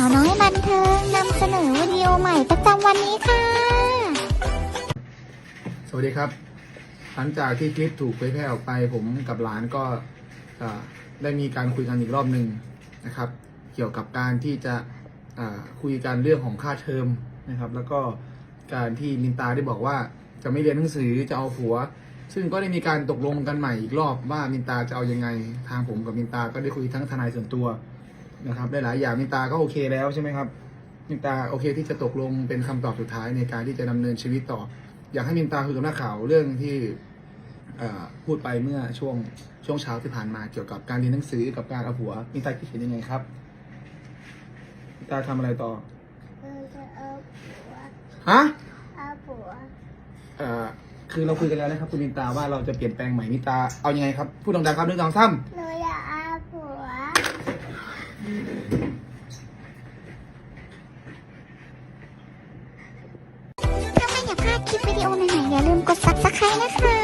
าวน้อยบันเทิงนำเสนอวิดีโอใหม่ประจำวันนี้ค่ะ สวัสดีครับ หลังจากที่คลิปถูกเผยแพร่ออกไป ผมกับหลานก็ได้มีการคุยกันอีกรอบหนึ่งนะครับ เกี่ยวกับการที่จะคุยกันเรื่องของค่าเทอมนะครับ แล้วก็การที่มินตาได้บอกว่าจะไม่เรียนหนังสือจะเอาผัว ซึ่งก็ได้มีการตกลงกันใหม่อีกรอบว่ามินตาจะเอายังไง ทางผมกับมินตาก็ได้คุยทั้งทนายส่วนตัว นะครับ หลายๆอย่างมินตาก็โอเคแล้วใช่ไหมครับมินตาโอเคที่จะตกลงเป็นคำตอบสุดท้ายในการที่จะดำเนินชีวิตต่อ อยากให้มินตาคุยกับนักข่าวเรื่องที่เอ่อพูดไปเมื่อช่วงช่วงเช้าที่ผ่านมาเกี่ยวกับการเรียนหนังสือกับการเอาผัวมินตาคิดเห็นยังไงครับมินตาทำอะไรต่อเออจะเอาผัวฮะเอาผัวเอ่อคือเราคุยกันแล้วนะครับคุณมินตาว่าเราจะเปลี่ยนแปลงใหม่มินตาเอายังไงครับพูดดังๆครับหนึ่งสองสาม วิดีโอใหม่ๆอย่าลืมกด subscribe นะคะ